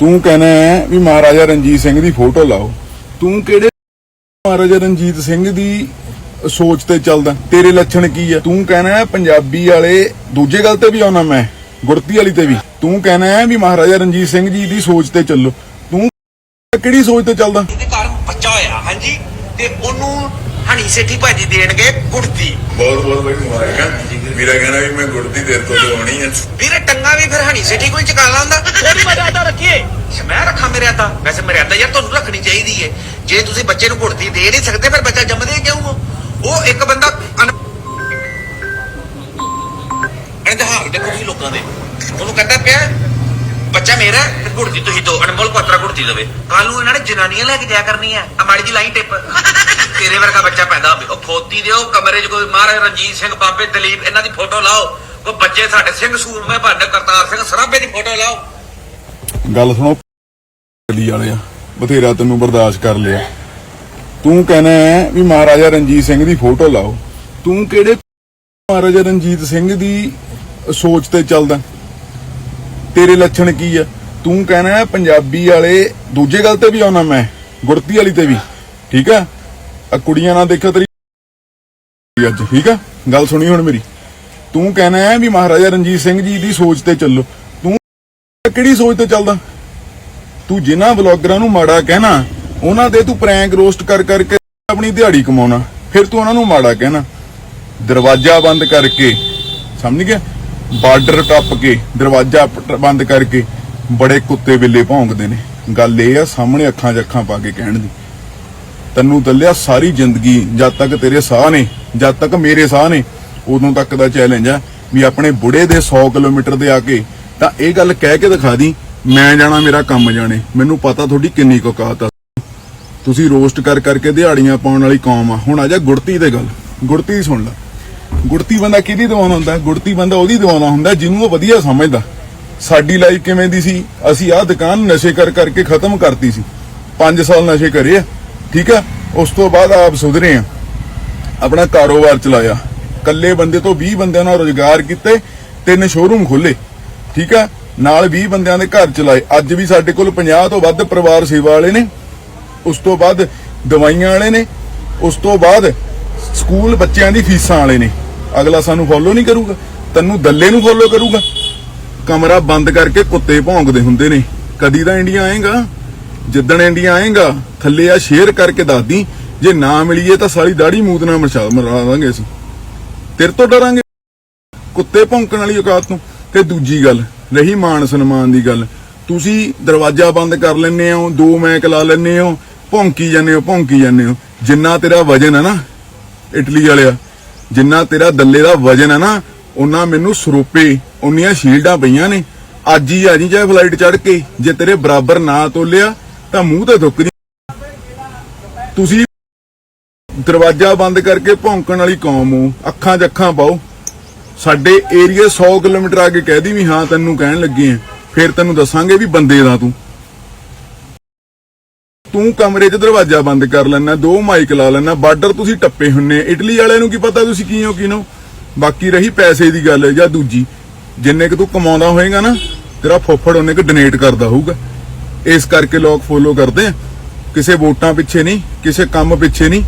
ਤੂੰ ਕਹਿੰਦਾ ਵੀ ਮਹਾਰਾਜਾ ਰਣਜੀਤ ਸਿੰਘ ਦੀ ਫੋਟੋ ਲਾਓ। ਤੂੰ ਕਿਹੜੇ ਮਹਾਰਾਜਾ ਰਣਜੀਤ ਸਿੰਘ ਦੀ ਸੋਚ ਤੇ ਚੱਲਦਾ? ਤੇਰੇ ਲੱਛਣ ਕੀ ਆ? ਤੂੰ ਕਹਿਣਾ ਪੰਜਾਬੀ ਵਾਲੇ ਦੂਜੇ ਗੱਲ ਤੇ ਵੀ ਆਉਣਾ ਮੈਂ ਗੁਰਤੀ ਵਾਲੀ ਤੇ ਵੀ। ਤੂੰ ਕਹਿਣਾ ਹੈ ਵੀ ਮਹਾਰਾਜਾ ਰਣਜੀਤ ਸਿੰਘ ਜੀ ਦੀ ਸੋਚ ਤੇ ਚੱਲੋ। ਤੂੰ ਕਿਹੜੀ ਸੋਚ ਤੇ ਚੱਲਦਾ? ਇਹਦੇ ਘਰ ਬੱਚਾ ਹੋਇਆ, ਹਾਂਜੀ? ਤੇ ਉਹਨੂੰ ਹਣੀ ਸੇਠੀ ਭਾਜੀ ਦੇਣਗੇ ਕੁੜਤੀ ਬਹੁਤ ਬਹੁਤ ਬੜੀ ਮੁਬਾਰਕਾਂ ਮੇਰਾ ਕਹਿਣਾ ਵੀ ਮੈਂ ਗੁੜਤੀ ਤੇਰੇ ਤੋਂ ਲਵਾਉਣੀ ਹੈ ਵੀਰੇ ਟੰਗਾ ਵੀ ਫਿਰ ਹਣੀ ਸੇਠੀ ਕੋਈ ਚਕਾ ਲਾਂਦਾ। ਥੋੜੀ ਮਰਿਆਦਾ ਰੱਖੀਏ। ਮੈਂ ਰੱਖਾਂ ਮਰਿਆਦਾ? ਵੈਸੇ ਮਰਿਆਦਾ ਯਾਰ ਤੁਹਾਨੂੰ ਰੱਖਣੀ ਚਾਹੀਦੀ ਹੈ ਜੇ ਤੁਸੀਂ ਬੱਚੇ ਨੂੰ ਕੁੜਤੀ ਦੇ ਨਹੀਂ ਸਕਦੇ ਫਿਰ ਬੱਚਾ ਜੰਮਦੇ ਕਿਉਂ ਹੋ ਉਹ ਇੱਕ ਬੰਦਾ ਇਹਦੇ ਹਾਲ ਦੇਖੋ ਤੁਸੀਂ ਲੋਕਾਂ ਦੇ। ਉਹਨੂੰ ਕਹਿੰਦਾ ਪਿਆ ਬੱਚਾ ਮੇਰਾ ਹੈ, ਤੇ ਕੁੜਤੀ ਤੁਸੀਂ ਦੋ ਅਨਮੋਲ ਪਾਤਰਾ ਕੁੜਤੀ ਦੇਵੇ। ਕੱਲ ਨੂੰ ਇਹਨਾਂ ਨੇ ਜਨਾਨੀਆਂ ਲੈ ਕੇ ਜਾਇਆ ਕਰਨੀਆਂ। ਆ ਮਾੜੀ ਜੀ ਲਾਈਨ ਟਿਪ। ਤੇਰੇ ਵਰਗਾ ਬੱਚਾ ਪੈਦਾ ਹੋਵੇ। ਉਹ ਫੋਤੀ ਦਿਓ, ਕਮਰੇ 'ਚ ਕੋਈ ਮਹਾਰਾਜ ਰਣਜੀਤ ਸਿੰਘ, ਬਾਬੇ ਦਲੀਪ, ਇਹਨਾਂ ਦੀ ਫੋਟੋ ਲਾਓ। ਕੋਈ ਬੱਚੇ ਸਾਡੇ ਸਿੰਘ, ਸੂਰਮੇ ਭਾਂਡੇ, ਕਰਤਾਰ ਸਿੰਘ ਸਰਾਭੇ ਦੀ ਫੋਟੋ ਲਾਓ। ਗੱਲ ਸੁਣੋ ਗੱਡੀ ਵਾਲਿਆ ਬਥੇਰਾ ਤੈਨੂੰ ਬਰਦਾਸ਼ਤ ਕਰ ਲਿਆ। ਤੂੰ ਕਹਿਣਾ ਵੀ ਮਹਾਰਾਜਾ ਰਣਜੀਤ ਸਿੰਘ ਦੀ ਫੋਟੋ ਲਾਓ। ਤੂੰ ਕਿਹੜੇ ਮਹਾਰਾਜਾ ਰਣਜੀਤ ਸਿੰਘ ਦੀ ਸੋਚ ਤੇ ਚੱਲਦਾ? ਤੇਰੇ ਲੱਛਣ ਕੀ ਆ? ਤੂੰ ਕਹਿਣਾ ਪੰਜਾਬੀ ਵਾਲੇ, ਦੂਜੇ ਗੱਲ ਤੇ ਵੀ ਆਉਣਾ ਮੈਂ ਗੁਰਤੀ ਵਾਲੀ ਤੇ ਵੀ। ਠੀਕ ਆ? ਆ ਕੁੜੀਆਂ ਨਾਲ ਦੇਖੋ ਤੇਰੀ ਅੱਜ, ਠੀਕ ਆ? ਗੱਲ ਸੁਣੀ ਹੁਣ ਮੇਰੀ। ਤੂੰ ਕਹਿਣਾ ਹੈ ਵੀ ਮਹਾਰਾਜਾ ਰਣਜੀਤ ਸਿੰਘ ਜੀ ਦੀ ਸੋਚ ਤੇ ਚੱਲੋ। ਤੂੰ ਕਿਹੜੀ ਸੋਚ ਤੇ ਚੱਲਦਾ? ਤੂੰ ਜਿਨ੍ਹਾਂ ਵਲੌਗਰਾਂ ਨੂੰ ਮਾੜਾ ਕਹਿਣਾ, ਉਹਨਾਂ ਦੇ ਤੂੰ ਪ੍ਰੈਂਕ ਰੋਸਟ ਕਰ ਕਰਕੇ ਆਪਣੀ ਦਿਹਾੜੀ ਕਮਾਉਣਾ, ਫਿਰ ਤੂੰ ਉਹਨਾਂ ਨੂੰ ਮਾੜਾ ਕਹਿਣਾ। ਦਰਵਾਜ਼ਾ ਬੰਦ ਕਰਕੇ, ਸਮਝ ਗਿਆ? ਬਾਰਡਰ ਟੱਪ ਕੇ ਦਰਵਾਜ਼ਾ ਬੰਦ ਕਰਕੇ ਬੜੇ ਕੁੱਤੇ ਬਿੱਲੇ ਭੌਂਕਦੇ ਨੇ। ਗੱਲ ਇਹ ਆ, ਸਾਹਮਣੇ ਅੱਖਾਂ 'ਚ ਅੱਖਾਂ ਪਾ ਕੇ ਕਹਿਣ ਦੀ। ਤੈਨੂੰ ਦੱਲਿਆ ਸਾਰੀ ਜ਼ਿੰਦਗੀ, ਜਦ ਤੱਕ ਤੇਰੇ ਸਾਹ ਨੇ, ਜਦ ਤੱਕ ਮੇਰੇ ਸਾਹ ਨੇ, ਉਦੋਂ ਤੱਕ ਦਾ ਚੈਲੰਜ ਆ ਵੀ ਆਪਣੇ ਬੁੜੇ ਦੇ 100 ਕਿਲੋਮੀਟਰ ਦੇ ਆ ਕੇ ਤਾਂ ਇਹ ਗੱਲ ਕਹਿ ਕੇ ਦਿਖਾ ਦੀ, ਮੈਂ ਜਾਣਾ ਮੇਰਾ ਕੰਮ ਜਾਣੇ, ਮੈਨੂੰ ਪਤਾ ਤੁਹਾਡੀ ਕਿੰਨੀ ਕੁ ਆ। ਤੁਸੀਂ ਰੋਸਟ ਕਰ ਕਰਕੇ ਦਿਹਾੜੀਆਂ ਪਾਉਣ ਵਾਲੀ ਕੌਮ ਆ। ਹੁਣ ਆ ਜਾ ਗੁੜਤੀ ਤੇ ਗੱਲ, ਗੁੜਤੀ ਦੀ ਸੁਣ ਲੈ। ਗੁੜਤੀ ਬੰਦਾ ਕਿਹਦੀ ਦਿਵਾਉਣਾ ਹੁੰਦਾ? ਗੁੜਤੀ ਬੰਦਾ ਉਹਦੀ ਦਿਵਾਉਣਾ ਹੁੰਦਾ, ਜਿਹਨੂੰ ਉਹ ਵਧੀਆ ਸਮਝਦਾ। ਸਾਡੀ ਲਾਈਫ ਕਿਵੇਂ ਦੀ ਸੀ? ਅਸੀਂ ਆਹ ਦੁਕਾਨ ਨਸ਼ੇ ਕਰ ਕਰਕੇ ਖਤਮ ਕਰਤੀ ਸੀ। 5 ਸਾਲ ਨਸ਼ੇ ਕਰੇ ਆ। ਠੀਕ ਆ? ਉਸ ਤੋਂ ਬਾਅਦ ਆਪ ਸੁਧਰੇ ਆ। ਆਪਣਾ ਕਾਰੋਬਾਰ ਚਲਾਇਆ। ਕੱਲੇ ਬੰਦੇ ਤੋਂ 20 ਬੰਦਿਆਂ ਨਾਲ ਰੋਜ਼ਗਾਰ ਕੀਤੇ, ਤਿੰਨ ਸ਼ੋਰੂਮ ਖੋਲੇ ਠੀਕ ਆ? ਨਾਲ 20 ਬੰਦਿਆਂ ਦੇ ਘਰ ਚਲਾਏ। ਅੱਜ ਵੀ ਸਾਡੇ ਕੋਲ 50 ਤੋਂ ਵੱਧ ਪਰਿਵਾਰ ਸੇਵਾ ਵਾਲੇ ਨੇ। ਉਸ ਤੋਂ ਬਾਅਦ ਦਵਾਈਆਂ ਵਾਲੇ ਨੇ। ਉਸ ਤੋਂ ਬਾਅਦ ਸਕੂਲ ਬੱਚਿਆਂ ਦੀ ਫੀਸਾਂ ਵਾਲੇ ਨੇ। ਅਗਲਾ ਸਾਨੂੰ ਫੋਲੋ ਨਹੀਂ ਕਰੂਗਾ। ਤੈਨੂੰ ਦੱਲੇ ਨੂੰ ਫੋਲੋ ਕਰੂਗਾ। ਕਮਰਾ ਬੰਦ ਕਰਕੇ ਕੁੱਤੇ ਭੌਂਕਦੇ ਹੁੰਦੇ ਨੇ। ਕਦੀ ਤਾਂ ਇੰਡੀਆ ਆਏਗਾ। ਜਿੱਦਣ ਇੰਡੀਆ ਆਏਗਾ, ਥੱਲੇ ਆ ਸ਼ੇਅਰ ਕਰਕੇ ਦੱਸਦੀ ਜੇ ਨਾ ਮਿਲੀਏ ਤਾਂ ਸਾਲੀ ਦਾੜੀ ਮੂਤ ਨਾਲ ਮਰਛਾ ਮਰਾ ਦਾਂਗੇ ਅਸੀਂ। ਤੇਰੇ ਤੋਂ ਡਰਾਂਗੇ। ਕੁੱਤੇ ਭੌਂਕਣ ਵਾਲੀ ਔਕਾਤ ਤੋਂ। ਤੇ ਦੂਜੀ ਗੱਲ, ਰਹੀ ਮਾਨ ਸਨਮਾਨ ਦੀ ਗੱਲ। ਤੁਸੀਂ ਦਰਵਾਜ਼ਾ ਬੰਦ ਕਰ ਲੈਂਦੇ ਹੋ, ਦੋ ਮੈਕ ਲਾ ਲੈਂਦੇ ਹੋ, ਭੌਂਕੀ ਜਾਂਦੇ ਹੋ, ਭੌਂਕੀ ਜਾਂਦੇ ਹੋ। ਜਿੰਨਾ ਤੇਰਾ ਵਜਨ ਹੈ ਨਾ, ਇਟਲੀ ਵਾਲਿਆ, ਜਿੰਨਾ ਤੇਰਾ ਦੱਲੇ ਦਾ ਵਜਨ ਹੈ ਨਾ, ਉਹਨਾਂ ਮੈਨੂੰ ਸਰੋਪੇ ਉਨੀਆਂ ਸ਼ੀਲਡਾਂ ਪਈਆਂ ਨੇ। ਅੱਜ ਹੀ ਆ ਜੀ, ਚਾਹੇ ਫਲਾਈਟ ਚੜ ਕੇ, ਜੇ ਤੇਰੇ ਬਰਾਬਰ ਨਾ ਤੋਲਿਆ ਤਾਂ ਮੂੰਹ ਤੇ ਥੁੱਕ ਜੀ ਤੁਸੀਂ ਦਰਵਾਜ਼ਾ ਬੰਦ ਕਰਕੇ ਭੌਂਕਣ ਵਾਲੀ ਕੌਮ ਹੋ। ਅੱਖਾਂ 'ਚ ਅੱਖਾਂ ਪਾਓ। ਸਾਡੇ ਏਰੀਆ 100 ਕਿਲੋਮੀਟਰ ਅੱਗੇ ਕਹਿ ਦੀ ਵੀ, ਹਾਂ, ਤੈਨੂੰ ਕਹਿਣ ਲੱਗੇ ਆ। ਫਿਰ ਤੈਨੂੰ ਦੱਸਾਂਗੇ ਵੀ ਬੰਦੇ ਦਾ ਤੂੰ। ਤੂੰ ਕਮਰੇ 'ਚ ਦਰਵਾਜ਼ਾ ਬੰਦ ਕਰ ਲੈਣਾ ਦੋ ਮਾਈਕ ਲਾ ਲੈਣਾ ਬਾਰਡਰ ਤੁਸੀਂ ਟੱਪੇ ਹੁੰਨੇ ਇਟਲੀ ਵਾਲਿਆਂ ਨੂੰ ਕੀ ਪਤਾ ਤੁਸੀਂ ਕੀ ਹੋ, ਕੀ ਨੋ। ਬਾਕੀ ਰਹੀ ਪੈਸੇ ਦੀ ਗੱਲ ਜਾਂ ਦੂਜੀ। ਜਿੰਨੇ ਕਿ ਤੂੰ ਕਮਾਉਂਦਾ ਹੋਏਗਾ ਨਾ, ਤੇਰਾ ਫੁੱਫੜ ਉਹਨੇ ਕਿ ਡੋਨੇਟ ਕਰਦਾ ਹੋਊਗਾ। ਇਸ ਕਰਕੇ ਲੋਕ ਫੋਲੋ ਕਰਦੇ ਆ। ਕਿਸੇ ਵੋਟਾਂ ਪਿੱਛੇ ਨਹੀਂ, ਕਿਸੇ ਕੰਮ ਪਿੱਛੇ ਨਹੀਂ।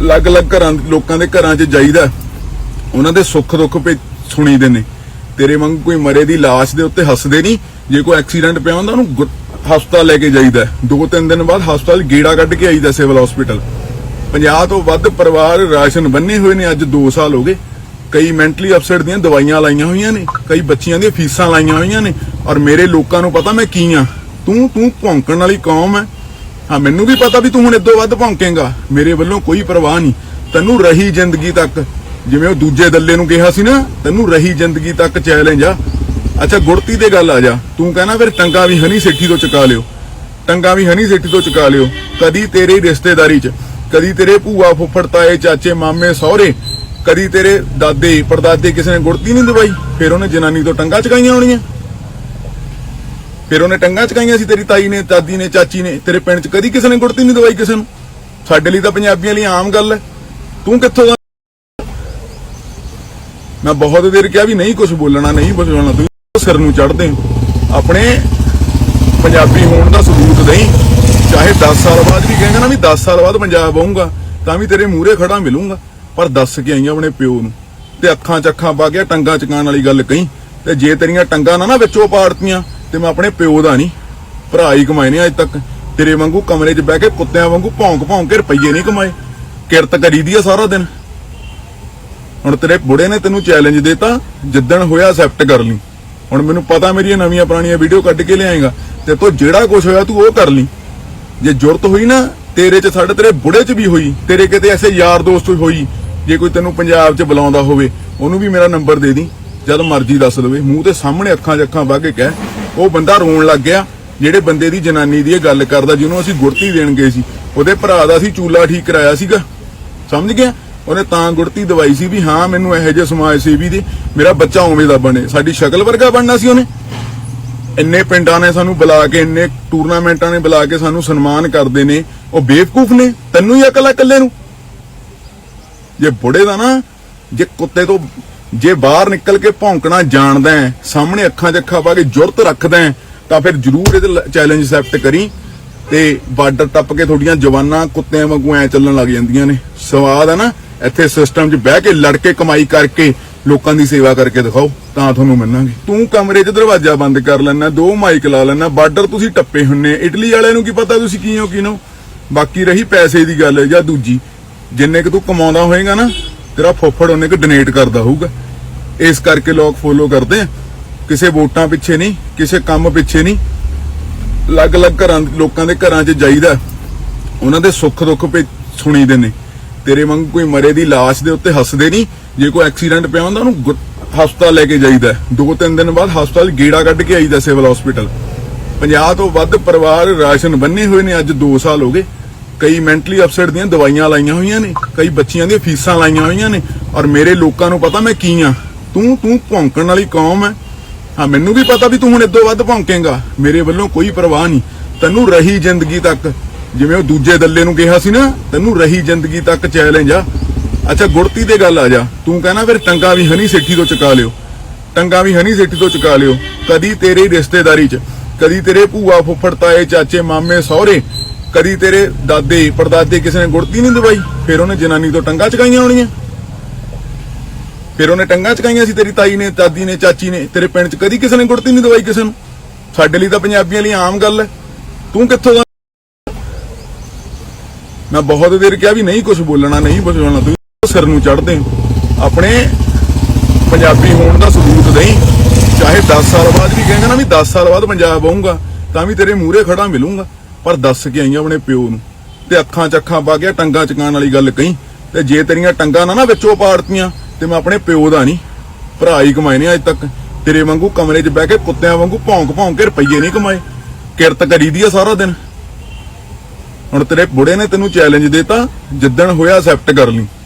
ਅਲੱਗ-ਅਲੱਗ ਘਰਾਂ ਲੋਕਾਂ ਦੇ ਘਰਾਂ 'ਚ ਜਾਈਦਾ ਉਹਨਾਂ ਦੇ ਸੁੱਖ ਦੁੱਖ ਪੇ ਸੁਣੀਦੇ ਨੇ। ਤੇਰੇ ਵਾਂਗ ਕੋਈ ਮਰੇ ਦੀ ਲਾਸ਼ ਦੇ ਉੱਤੇ ਹੱਸਦੇ ਨਹੀਂ। ਜੇ ਕੋਈ ਐਕਸੀਡੈਂਟ ਪਿਆ ਹੁੰਦਾ, ਉਹਨੂੰ ਹਸਪਤਾਲ ਲੈ ਕੇ ਜਾਈਦਾ ਦੋ ਤਿੰਨ ਦਿਨ ਬਾਅਦ ਹਸਪਤਾਲ ਗੇੜਾ ਕੱਢ ਕੇ ਆਈਦਾ ਸਿਵਲ ਹਸਪੀਟਲ 50 ਤੋਂ ਵੱਧ ਪਰਿਵਾਰ ਰਾਸ਼ਨ ਬੰਨੇ ਹੋਏ ਨੇ, ਅੱਜ 2 ਸਾਲ ਹੋ ਗਏ। ਕਈ ਮੈਂਟਲੀ ਅਪਸੈਟ ਦੀਆਂ ਦਵਾਈਆਂ ਲਾਈਆਂ ਹੋਈਆਂ ਨੇ। ਕਈ ਬੱਚੀਆਂ ਦੀਆਂ ਫੀਸਾਂ ਲਾਈਆਂ ਹੋਈਆਂ ਨੇ। ਔਰ ਮੇਰੇ ਲੋਕਾਂ ਨੂੰ ਪਤਾ ਮੈਂ ਕੀ ਆ। ਤੂੰ ਤੂੰ ਭੌਂਕਣ ਵਾਲੀ ਕੌਮ ਹੈ ਹਾਂ, ਮੈਨੂੰ ਵੀ ਪਤਾ ਵੀ ਤੂੰ ਹੁਣ ਇਦੋਂ ਵੱਧ ਭੌਂਕੇਗਾ। ਮੇਰੇ ਵੱਲੋਂ ਕੋਈ ਪਰਵਾਹ ਨਹੀਂ। ਤੈਨੂੰ ਰਹੀ ਜ਼ਿੰਦਗੀ ਤੱਕ। ਜਿਵੇਂ ਉਹ ਦੂਜੇ ਦੱਲੇ ਨੂੰ ਕਿਹਾ ਸੀ ਨਾ, ਤੈਨੂੰ ਰਹੀ ਜ਼ਿੰਦਗੀ ਤੱਕ ਚੈਲੰਜ ਆ। ਅੱਛਾ, ਗੁੜਤੀ ਤੇ ਗੱਲ ਆ ਜਾ। ਤੂੰ ਕਹਿਣਾ ਫਿਰ ਟੰਗਾ ਵੀ ਹਨੀ ਸੇਠੀ ਤੋਂ ਚੁਕਾ ਲਿਓ। ਟੰਗਾ ਵੀ ਹਨੀ ਸੇਠੀ ਤੋਂ ਚੁਕਾ ਲਿਓ। ਕਦੀ ਤੇਰੀ ਰਿਸ਼ਤੇਦਾਰੀ 'ਚ, ਕਦੀ ਤੇਰੇ ਭੂਆ ਫੁੱਫੜ, ਤਾਏ, ਚਾਚੇ, ਮਾਮੇ, ਸਹੁਰੇ, ਕਦੀ ਤੇਰੇ ਦਾਦੇ, ਪੜਦਾਦੇ ਕਿਸੇ ਨੇ ਗੁੜਤੀ ਨਹੀਂ ਦਵਾਈ ਫਿਰ ਉਹਨੇ ਜਨਾਨੀ ਤੋਂ ਟੰਗਾ ਚੁਕਾਈਆਂ ਹੋਣੀਆਂ। ਫਿਰ ਉਹਨੇ ਟੰਗਾ ਚਕਾਈਆਂ ਸੀ ਤੇਰੀ ਤਾਈ ਨੇ, ਦਾਦੀ ਨੇ, ਚਾਚੀ ਨੇ, ਤੇਰੇ ਪਿੰਡ 'ਚ ਕਦੀ ਕਿਸੇ ਨੇ ਗੁੜਤੀ ਨਹੀਂ ਦਵਾਈ ਕਿਸੇ ਨੂੰ? ਸਾਡੇ ਲਈ ਤਾਂ ਪੰਜਾਬੀਆਂ ਲਈ ਆਮ ਗੱਲ ਹੈ। ਤੂੰ ਕਿੱਥੋਂ ਦਾ ਮੈਂ ਬਹੁਤ ਦੇਰ ਕਿਹਾ ਵੀ ਨਹੀਂ ਕੁਝ ਬੋਲਣਾ, ਨਹੀਂ ਬੋਲਣਾ, ਤੂੰ ਸਿਰ ਨੂੰ ਚੜਦੇ ਆਪਣੇ ਪੰਜਾਬੀ ਹੋਣ ਦਾ ਸਬੂਤ ਦੇਈ। ਚਾਹੇ 10 ਸਾਲ ਬਾਅਦ ਵੀ ਕਹੇਗਾ ਨਾ ਵੀ 10 ਸਾਲ ਬਾਅਦ ਪੰਜਾਬ ਆਉਂਗਾ ਤਾਂ ਵੀ ਤੇਰੇ ਮੂਹਰੇ ਖੜਾ ਮਿਲੂੰਗਾ। ਪਰ ਦੱਸ ਕੇ ਆਈਆਂ ਆਪਣੇ ਪਿਓ ਨੂੰ। ਤੇ ਅੱਖਾਂ ਚੱਖਾਂ ਪਾ ਗਿਆ ਟੰਗਾਂ ਚਕਾਉਣ ਵਾਲੀ ਗੱਲ ਕਹੀ। ਤੇ ਜੇ ਤੇਰੀਆਂ ਟੰਗਾਂ ਨਾ ਨਾ ਵਿੱਚੋਂ ਪਾੜਤੀਆਂ ਤੇ ਮੈਂ ਆਪਣੇ ਪਿਓ ਦਾ ਨਹੀਂ, ਭਰਾ ਹੀ ਕਮਾਏ ਨੇ ਅੱਜ ਤੱਕ। ਤੇਰੇ ਵਾਂਗੂ ਕਮਰੇ 'ਚ ਬਹਿ ਕੇ ਕੁੱਤਿਆਂ ਵਾਂਗੂ ਭੌਂਕ ਭੌਂਕ ਕੇ ਰੁਪਈਏ ਨਹੀਂ ਕਮਾਏ। ਕਿਰਤ ਕਰੀਦੀ ਆ ਸਾਰਾ ਦਿਨ। ਹੁਣ ਤੇਰੇ ਬੁੜੇ ਨੇ ਤੈਨੂੰ ਚੈਲੰਜ ਦਿੱਤਾ, ਜਿੱਦਣ ਹੋਇਆ ਅਸੈਪਟ ਕਰ ਲਈ। ਹੁਣ ਮੈਨੂੰ ਪਤਾ ਮੇਰੀਆਂ ਨਵੀਆਂ ਪੁਰਾਣੀਆਂ ਵੀਡੀਓ ਕੱਢ ਕੇ ਲਿਆਏਗਾ। ਤੇ ਤੋ ਜਿਹੜਾ ਕੁਝ ਹੋਇਆ ਤੂੰ ਉਹ ਕਰ ਲਈ। ਜੇ ਜੁਰਤ ਹੋਈ ਨਾ, ਤੇਰੇ ਚ ਸਾਡੇ ਤੇਰੇ ਬੁੜੇ ਚ ਵੀ ਹੋਈ, ਤੇਰੇ ਕਿਤੇ ਐਸੇ ਯਾਰ ਦੋਸਤ ਹੋਈ, ਜੇ ਕੋਈ ਤੈਨੂੰ ਪੰਜਾਬ ਚ ਬੁਲਾਉਂਦਾ ਹੋਵੇ, ਉਹਨੂੰ ਵੀ ਮੇਰਾ ਨੰਬਰ ਦੇ ਦੀ। ਜਦ ਮਰਜ਼ੀ ਦੱਸ ਦੇਵੇ, ਮੂੰਹ ਤੇ ਸਾਹਮਣੇ ਅੱਖਾਂ 'ਚ ਅੱਖਾਂ ਪਾ ਕੇ ਕਹਿ ਉਹ ਬੰਦਾ ਰੋਣ ਲੱਗ ਗਿਆ, ਜਿਹੜੇ ਬੰਦੇ ਦੀ ਜਨਾਨੀ ਦੀ ਇਹ ਗੱਲ ਕਰਦਾ, ਜਿਹਨੂੰ ਅਸੀਂ ਗੁੜਤੀ ਦੇਣ ਗਏ ਸੀ। ਉਹਦੇ ਭਰਾ ਦਾ ਅਸੀਂ ਚੂਲਾ ਠੀਕ ਕਰਾਇਆ ਸੀਗਾ। ਸਮਝ ਗਿਆ? ਉਹਨੇ ਤਾਂ ਗੁੜਤੀ ਦਵਾਈ ਸੀ ਵੀ ਹਾਂ, ਮੈਨੂੰ ਇਹੋ ਜਿਹੇ ਸਮਾਜ ਸੇਵੀ ਦੇ, ਮੇਰਾ ਬੱਚਾ ਉਵੇਂ ਦਾ ਬਣੇ। ਸਾਡੀ ਸ਼ਕਲ ਵਰਗਾ ਬਣਨਾ ਸੀ ਉਹਨੇ। ਇੰਨੇ ਪਿੰਡਾਂ ਨੇ ਸਾਨੂੰ ਬੁਲਾ ਕੇ, ਇੰਨੇ ਟੂਰਨਾਮੈਂਟਾਂ ਨੇ ਬੁਲਾ ਕੇ ਸਾਨੂੰ ਸਨਮਾਨ ਕਰਦੇ ਨੇ। ਉਹ ਬੇਵਕੂਫ ਨੇ, ਤੈਨੂੰ ਹੀ ਅਕਲ ਆ ਇਕੱਲੇ ਨੂੰ। ਜੇ ਬੁੜੇ ਦਾ ਨਾ, ਜੇ ਕੁੱਤੇ ਤੋਂ ਜੇ ਬਾਹਰ ਨਿਕਲ ਕੇ ਭੌਂਕਣਾ ਜਾਣਦਾ ਹੈ, ਸਾਹਮਣੇ ਅੱਖਾਂ 'ਚ ਅੱਖਾਂ ਪਾ ਕੇ ਜੁਰਤ ਰੱਖਦਾ ਹੈ, ਤਾਂ ਫਿਰ ਜ਼ਰੂਰ ਇਹਦੇ ਚੈਲੰਜ ਅਸੈਪਟ ਕਰੀ ਤੇ ਬਾਰਡਰ ਟੱਪ ਕੇ ਤੁਹਾਡੀਆਂ ਜਵਾਨਾਂ ਕੁੱਤਿਆਂ ਵਾਂਗੂ ਐ ਚੱਲਣ ਲੱਗ ਜਾਂਦੀਆਂ ਨੇ। ਸਵਾਦ ਹੈ ਨਾ, ਇੱਥੇ ਸਿਸਟਮ 'ਚ ਬਹਿ ਕੇ ਲੜ ਕੇ ਕਮਾਈ ਕਰਕੇ ਲੋਕਾਂ ਦੀ ਸੇਵਾ ਕਰਕੇ ਦਿਖਾਓ, ਤਾਂ ਤੁਹਾਨੂੰ ਮੰਨਾਂਗੇ। ਤੂੰ ਕਮਰੇ 'ਚ ਦਰਵਾਜ਼ਾ ਬੰਦ ਕਰ ਲੈਣਾ ਦੋ ਮਾਈਕ ਲਾ ਲੈਣਾ ਬਾਰਡਰ ਤੁਸੀਂ ਟੱਪੇ ਹੁੰਨੇ ਇਟਲੀ ਵਾਲਿਆਂ ਨੂੰ ਕੀ ਪਤਾ ਤੁਸੀਂ ਕੀ ਹੋ, ਕੀ ਨੋ। ਬਾਕੀ ਰਹੀ ਪੈਸੇ ਦੀ ਗੱਲ ਜਾਂ ਦੂਜੀ, ਜਿੰਨੇ ਕਿ ਤੂੰ ਕਮਾਉਂਦਾ ਹੋਏਗਾ ਨਾ ਤੇਰਾ ਫੁੱਫੜ ਉਹਨੇ ਕਿ ਡੋਨੇਟ ਕਰਦਾ ਹੋਊਗਾ। ਇਸ ਕਰਕੇ ਲੋਕ ਫੋਲੋ ਕਰਦੇ ਆ। ਕਿਸੇ ਵੋਟਾਂ ਪਿੱਛੇ ਨਹੀਂ, ਕਿਸੇ ਕੰਮ ਪਿੱਛੇ ਨਹੀਂ। ਅਲੱਗ-ਅਲੱਗ ਘਰਾਂ ਲੋਕਾਂ ਦੇ ਘਰਾਂ 'ਚ ਜਾਈਦਾ। ਉਹਨਾਂ ਦੇ ਸੁੱਖ ਦੁੱਖ ਪੇ ਸੁਣੀਦੇ ਨੇ। ਤੇਰੇ ਵਾਂਗੂ ਕੋਈ ਮਰੇ ਦੀ ਲਾਸ਼ ਦੇ ਉੱਤੇ ਹੱਸਦੇ ਨਹੀਂ। ਜੇ ਕੋਈ ਐਕਸੀਡੈਂਟ ਪਿਆ ਹੁੰਦਾ, ਉਹਨੂੰ ਹਸਪਤਾਲ ਲੈ ਕੇ ਜਾਈਦਾ। ਦੋ ਤਿੰਨ ਦਿਨ ਬਾਅਦ ਹਸਪਤਾਲ ਗੇੜਾ ਕੱਢ ਕੇ ਆਈਦਾ ਸਿਵਲ ਹਸਪੀਟਲ 50 ਤੋਂ ਵੱਧ ਪਰਿਵਾਰ ਰਾਸ਼ਨ ਬੰਨੇ ਹੋਏ ਨੇ, ਅੱਜ 2 ਸਾਲ ਹੋ ਗਏ। ਕਈ ਮੈਂਟਲੀ ਅਪਸੈਟ ਦੀਆਂ ਦਵਾਈਆਂ ਲਾਈਆਂ ਹੋਈਆਂ ਨੇ, ਕਈ ਬੱਚੀਆਂ ਦੀਆਂ ਫੀਸਾਂ ਲਾਈਆਂ ਹੋਈਆਂ ਨੇ, ਔਰ ਮੇਰੇ ਲੋਕਾਂ ਨੂੰ ਪਤਾ ਮੈਂ ਕੀ ਆ। ਤੂੰ ਤੂੰ ਭੌਂਕਣ ਵਾਲੀ ਕੌਮ ਹੈ ਹਾਂ, ਮੈਨੂੰ ਵੀ ਪਤਾ ਵੀ ਤੂੰ ਹੁਣ ਇਦੋਂ ਵੱਧ ਭੌਂਕੇਗਾ। ਮੇਰੇ ਵੱਲੋਂ ਕੋਈ ਪਰਵਾਹ ਨਹੀਂ। ਤੈਨੂੰ ਰਹੀ ਜ਼ਿੰਦਗੀ ਤੱਕ, ਜਿਵੇਂ ਉਹ ਦੂਜੇ ਦੱਲੇ ਨੂੰ ਕਿਹਾ ਸੀ ਨਾ, ਤੈਨੂੰ ਰਹੀ ਜ਼ਿੰਦਗੀ ਤੱਕ ਚੈਲੰਜ ਆ। ਅੱਛਾ, ਗੁੜਤੀ ਤੇ ਗੱਲ ਆ ਜਾ। ਤੂੰ ਕਹਿਣਾ ਫਿਰ ਟੰਗਾ ਵੀ ਹਨੀ ਸੇਠੀ ਤੋਂ ਚੁਕਾ ਲਿਓ। ਟੰਗਾ ਵੀ ਹਨੀ ਸੇਠੀ ਤੋਂ ਚੁਕਾ ਲਿਓ। ਕਦੀ ਤੇਰੀ ਰਿਸ਼ਤੇਦਾਰੀ 'ਚ, ਕਦੀ ਤੇਰੇ ਭੂਆ ਫੁੱਫੜ ਤਾਏ ਚਾਚੇ ਮਾਮੇ ਸਹੁਰੇ ਕਦੀ ਤੇਰੇ ਦਾਦੇ, ਪੜਦਾਦੇ ਕਿਸੇ ਨੇ ਗੁੜਤੀ ਨਹੀਂ ਦਵਾਈ, ਫਿਰ ਉਹਨੇ ਜਨਾਨੀ ਤੋਂ ਟੰਗਾ ਚਕਾਈਆਂ ਹੋਣੀਆਂ। ਫਿਰ ਉਹਨੇ ਟੰਗਾ ਚਕਾਈਆਂ ਸੀ ਤੇਰੀ ਤਾਈ ਨੇ, ਦਾਦੀ ਨੇ, ਚਾਚੀ ਨੇ, ਤੇਰੇ ਪਿੰਡ 'ਚ ਕਦੀ ਕਿਸੇ ਨੇ ਗੁੜਤੀ ਨਹੀਂ ਦਵਾਈ ਕਿਸੇ ਨੂੰ। ਸਾਡੇ ਲਈ ਤਾਂ ਪੰਜਾਬੀਆਂ ਲਈ ਆਮ ਗੱਲ ਹੈ। ਤੂੰ ਕਿੱਥੋਂ ਦਾ? ਮੈਂ ਬਹੁਤ ਦੇਰ ਕਿਹਾ ਵੀ ਨਹੀਂ ਕੁਝ ਬੋਲਣਾ, ਨਹੀਂ ਕੁਝ ਬੋਲਣਾ, ਤੂੰ ਸਿਰ ਨੂੰ ਚੜਦੇ ਆਪਣੇ ਪੰਜਾਬੀ ਹੋਣ ਦਾ ਸਬੂਤ ਦੇਈ। ਚਾਹੇ 10 ਸਾਲ ਬਾਅਦ ਵੀ ਕਹੇਗਾ ਨਾ ਵੀ 10 ਸਾਲ ਬਾਅਦ ਪੰਜਾਬ ਆਉਂਗਾ ਤਾਂ ਵੀ ਤੇਰੇ ਮੂਹਰੇ ਖੜਾ ਮਿਲੂੰਗਾ। ਪਰ ਦੱਸ ਕੇ ਆਈਆਂ ਆਪਣੇ ਪਿਓ ਨੂੰ। ਤੇ ਅੱਖਾਂ 'ਚ ਅੱਖਾਂ ਪਾ ਗਿਆ ਟੰਗਾਂ ਚਕਾਉਣ ਵਾਲੀ ਗੱਲ ਕਹੀ। ਤੇ ਜੇ ਤੇਰੀਆਂ ਟੰਗਾਂ ਨਾ ਨਾ ਵਿੱਚੋਂ ਪਾੜਤੀਆਂ ਤੇ ਮੈਂ ਆਪਣੇ ਪਿਓ ਦਾ ਨਹੀਂ। ਭਰਾ ਹੀ ਕਮਾਏ ਨੇ ਅੱਜ ਤੱਕ। ਤੇਰੇ ਵਾਂਗੂ ਕਮਰੇ 'ਚ ਬਹਿ ਕੇ ਕੁੱਤਿਆਂ ਵਾਂਗੂ ਭੌਂਕ ਭੌਂਕ ਕੇ ਰੁਪਈਏ ਨਹੀਂ ਕਮਾਏ। ਕਿਰਤ ਕਰੀਦੀ ਆ ਸਾਰਾ ਦਿਨ। ਹੁਣ ਤੇਰੇ ਬੁੜੇ ਨੇ ਤੈਨੂੰ ਚੈਲੰਜ ਦੇਤਾ, ਜਿੱਦਣ ਹੋਇਆ ਅਸੈਪਟ ਕਰ ਲਈ।